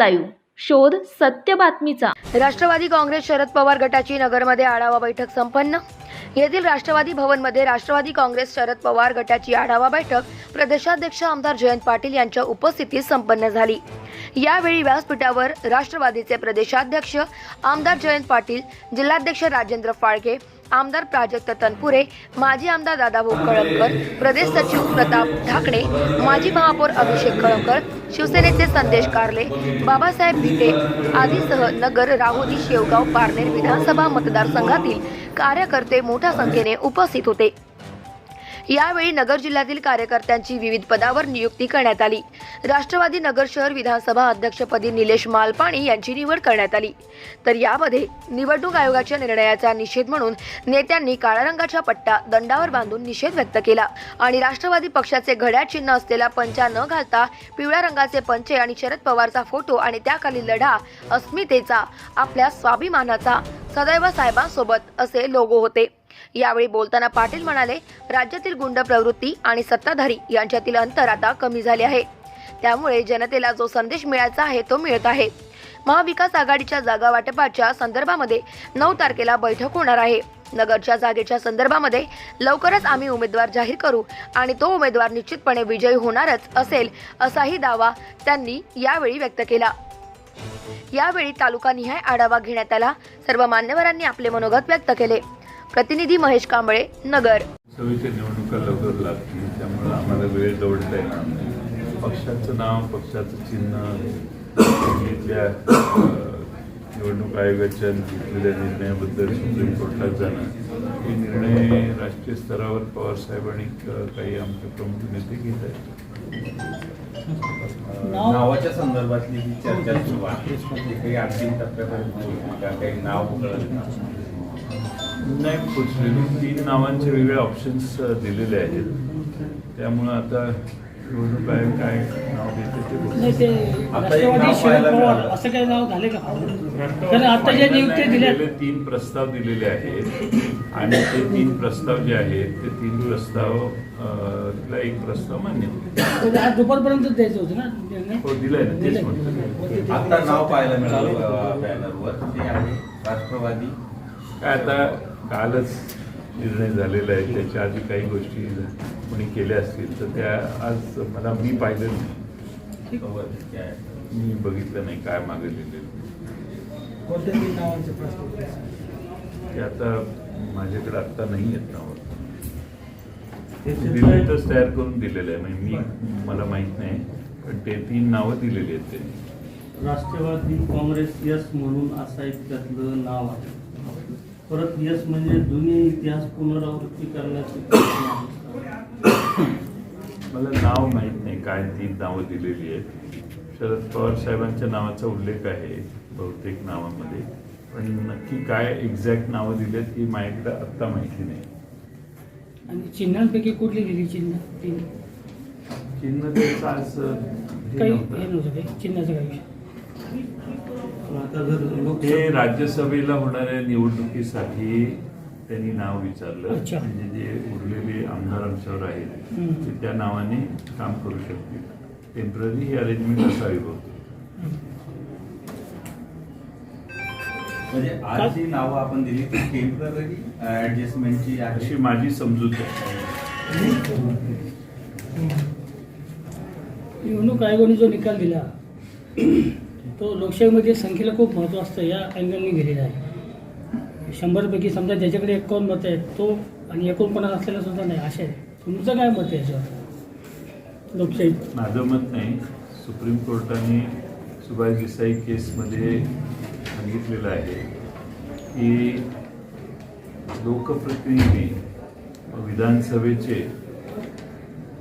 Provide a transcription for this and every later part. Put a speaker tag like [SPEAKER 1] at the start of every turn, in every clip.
[SPEAKER 1] Live. शोध सत्य बातमीचा.
[SPEAKER 2] राष्ट्रवादी काँग्रेस शरद पवार गटाची नगरमध्ये आढावा बैठक संपन्न. येथील राष्ट्रवादी भवनमध्ये राष्ट्रवादी काँग्रेस शरद पवार गटाची आढावा बैठक प्रदेशाध्यक्ष आमदार जयंत पाटील यांच्या उपस्थितीत संपन्न झाली. यावेळी व्यासपीठावर राष्ट्रवादीचे प्रदेशाध्यक्ष आमदार जयंत पाटील जिल्हाध्यक्ष राजेंद्र फाळके आमदार प्राजक्त तनपुरे माजी आमदार दादाभाऊ कळमकर प्रदेश सचिव प्रताप ढाकणे माजी महापौर अभिषेक कळमकर शिवसेनेचे संदेश कारले बाबासाहेब भिटे आदीसह नगर राहुरी शेवगाव पारनेर विधानसभा मतदारसंघातील कार्यकर्ते मोठ्या संख्येने उपस्थित होते. यावेळी नगर जिल्ह्यातील कार्यकर्त्यांची विविध पदावर नियुक्ती करण्यात आली. राष्ट्रवादी नगर शहर विधानसभा अध्यक्षपदी निलेश मालपाणी यांची निवड करण्यात आली. तर यामध्ये निवडणूक आयोगाच्या निर्णयाचा निषेध म्हणून नेत्यांनी काळ्या रंगाचा पट्टा दंडावर बांधून निषेध व्यक्त केला आणि राष्ट्रवादी पक्षाचे घड्याळ चिन्ह असलेला पंचा न घालता पिवळ्या रंगाचे पंचे आणि शरद पवारचा फोटो आणि त्याखाली लढा अस्मितेचा आपल्या स्वाभिमानाचा सदैव साहेबांसोबत असे लोगो होते. यावेळी बोलताना पाटील म्हणाले राज्यातील गुंड प्रवृत्ती आणि सत्ताधारी यांच्यातील अंतर आता कमी झाले आहे. त्यामुळे जनतेला जो संदेश मिळायचा आहे तो मिळत आहे. महाविकास आघाडीच्या जागा वाटपाच्या संदर्भामध्ये नऊ तारखेला बैठक होणार आहे. नगरच्या जागेच्या संदर्भामध्ये लवकरच आम्ही उमेदवार जाहीर करू आणि तो उमेदवार निश्चितपणे विजयी होणारच असेल असाही दावा त्यांनी यावेळी व्यक्त केला. यावेळी तालुकानिहाय आढावा घेण्यात आला. सर्व मान्यवरांनी आपले मनोगत व्यक्त केले. प्रतिनिधी महेश कांबळे नगर.
[SPEAKER 3] सभेच्या निवडणुका लवकर लागतील त्यामुळे आम्हाला वेळ दौडता येणार नाही. पक्षाचं नाव पक्षाचं चिन्ह घेतल्या निवडणूक आयोगाच्या घेतलेल्या निर्णयाबद्दल सुप्रीम कोर्टात जाणं. हे निर्णय राष्ट्रीय स्तरावर पवारसाहेब आणि काही आमचे प्रमुख नेते घेत आहेत.
[SPEAKER 4] नावाच्या संदर्भातली जी चर्चा सुरू आहे ती काही अंतिम टप्प्यापर्यंत काही नाव?
[SPEAKER 3] नाही. तीन नावांचे वेगळे ऑप्शन्स दिलेले आहेत. त्यामुळं आता निवडणूक आयोग काय नाव देते ते.
[SPEAKER 5] असं काही नाव झाले का? तर आता जे नियुक्ती
[SPEAKER 3] दिलेले तीन प्रस्ताव दिलेले आहेत. आणि ते तीन प्रस्ताव जे आहेत ते तीन प्रस्ताव अं, ला एक प्रस्ताव मान्य
[SPEAKER 5] दुपारपर्यंत द्यायचं होतं ना?
[SPEAKER 3] हो दिलाय ना तेच. म्हणतो.
[SPEAKER 4] आता नाव पाहायला मिळालं बॅनरवर. ते आहे राष्ट्रवादी.
[SPEAKER 3] काय आता कालच निर्णय झालेला आहे त्याच्या आधी काही गोष्टी कोणी केल्या असतील तर त्या आज मला मी पाहिलं नाही. मी बघितलं नाही काय मागे लिहिलेलं
[SPEAKER 5] कोणत्या तीन नावांचे प्रस्ताव?
[SPEAKER 3] ते आता माझ्याकडे आत्ता नाही आहेत नावं. दिल्लीतच तयार करून दिलेलं आहे. म्हणजे मी मला माहीत नाही. पण ते तीन नावं दिलेली आहेत त्यांनी.
[SPEAKER 6] राष्ट्रवादी काँग्रेस यस म्हणून असं एक त्यातलं नाव आहे. परत यस म्हणजे जुनी इतिहास पुनरावृत्ती करण्याचे.
[SPEAKER 3] मला नाव माहीत नाही काय तीन नावं दिलेली आहेत. शरद पवार साहेबांच्या नावाचा उल्लेख आहे बहुतेक नावामध्ये. पण नक्की काय एक्झॅक्ट नावं दिली आहेत ही माझ्याकडे आत्ता माहिती नाही.
[SPEAKER 5] आणि चिन्हांपैकी कुठली दिली चिन्ह? तीन.
[SPEAKER 3] चिन्ह त्याचं आज हे
[SPEAKER 5] काही
[SPEAKER 3] नव्हतं.
[SPEAKER 5] हे नव्हतं काही. चिन्हाचं काही विषय
[SPEAKER 6] पण आता जर
[SPEAKER 3] ते
[SPEAKER 6] लोकसभा
[SPEAKER 3] राज्यसभेला होणाऱ्या निवडणुकीसाठी त्यांनी नाव विचारलं.
[SPEAKER 5] अच्छा.
[SPEAKER 3] म्हणजे जे उरलेले आमदार आमच्यावर आहेत
[SPEAKER 5] हम्म.
[SPEAKER 3] ते त्या नावाने काम करू शकतील. टेंपररी ही अरेंजमेंट असावी बहुतेक.
[SPEAKER 4] म्हणजे आज जी नावं आपण दिली ती टेंपररी ऍडजस्टमेंटची
[SPEAKER 3] अशी माझी समजूत
[SPEAKER 5] निवडणूक आयोगाने जो निकाल दिला तो लोकशाहीमध्ये संख्येला खूप महत्त्व असतं या अँगलने गेलेला आहे. शंभरपैकी समजा ज्याच्याकडे एकावन्न मतं आहेत तो आणि एकोणपन्नास असलेला सुद्धा नाही असे तुमचं काय मत आहे याच्यावर? लोकशाहीत?
[SPEAKER 3] माझं मत नाही. सुप्रीम कोर्टाने सुभाष देसाई केसमध्ये सांगितलेलं आहे की लोकप्रतिनिधी विधानसभेचे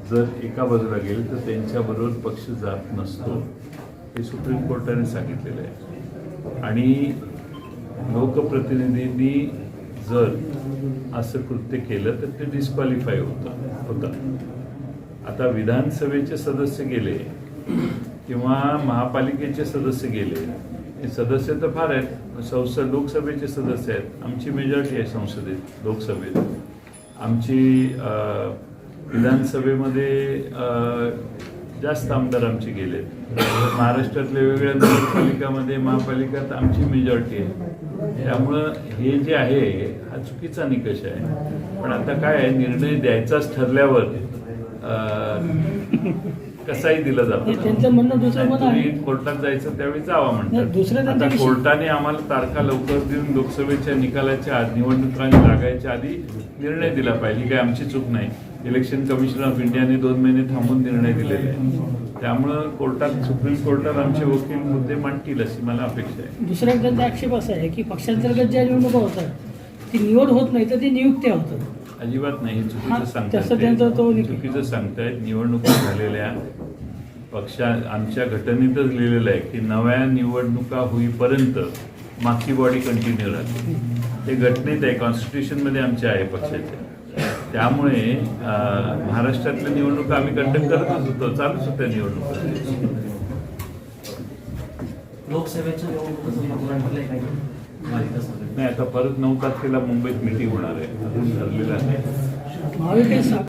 [SPEAKER 3] जर एका बाजूला गेले तर त्यांच्याबरोबर पक्ष जात नसतो हे सुप्रीम कोर्टाने सांगितलेलं आहे. आणि लोकप्रतिनिधींनी जर असं कृत्य केलं तर ते डिस्क्वालिफाय होतं होतं. आता विधानसभेचे सदस्य गेले किंवा महापालिकेचे सदस्य गेले सदस्य तर फार आहेत संसद लोकसभेचे सदस्य आहेत. आमची मेजॉरिटी आहे संसदेत लोकसभेत. आमची विधानसभेमध्ये जास्त आमदार आमचे गेले महाराष्ट्रातल्या वेगवेगळ्या नगरपालिकामध्ये महापालिकात आमची मेजॉरिटी आहे. त्यामुळं हे जे आहे हा चुकीचा निकष आहे. पण आता काय आहे निर्णय द्यायचाच ठरल्यावर कसाही दिला जातो.
[SPEAKER 5] त्यांचं म्हणणं दुसरं
[SPEAKER 3] नाही,
[SPEAKER 5] मत आहे.
[SPEAKER 3] तुम्ही कोर्टात जायचं त्यावेळी जावा म्हणतात. आता कोर्टाने आम्हाला तारखा लवकर देऊन लोकसभेच्या निकालाच्या आधी निवडणुका लागायच्या आधी निर्णय दिला पाहिजे. काही आमची चूक नाही. इलेक्शन कमिशन ऑफ इंडियाने दोन महिने थांबून निर्णय दिलेले आहे त्यामुळं कोर्टात सुप्रीम कोर्टात आमचे वकील मुद्दे मांडतील अशी मला अपेक्षा आहे.
[SPEAKER 5] एक त्यांचा आक्षेप असा आहे की पक्षांतर्गत ज्या निवडणुका होतात ती निवड होत नाही तर ती नियुक्त्या होतात.
[SPEAKER 3] अजिबात नाही चुकीचं
[SPEAKER 5] तसं त्यांचा तो
[SPEAKER 3] सांगतायत
[SPEAKER 5] निकाल.
[SPEAKER 3] चुकीचं सांगतायत. निवडणुका झालेल्या पक्षा आमच्या घटनेतच लिहिलेलं आहे की नव्या निवडणुका होईपर्यंत मागची बॉडी कंटिन्यू राहते. ते घटनेत आहे कॉन्स्टिट्यूशनमध्ये आमच्या आहे पक्षाच्या त्यामुळे महाराष्ट्रातल्या निवडणुका आम्ही कंडक्ट करतच होतो चालूच होत्या निवडणुका.
[SPEAKER 6] लोकसभेच्या
[SPEAKER 3] नाही आता परत नऊ तारखेला मुंबईत मिटिंग होणार आहे. अजून ठरलेलं
[SPEAKER 5] महाविकास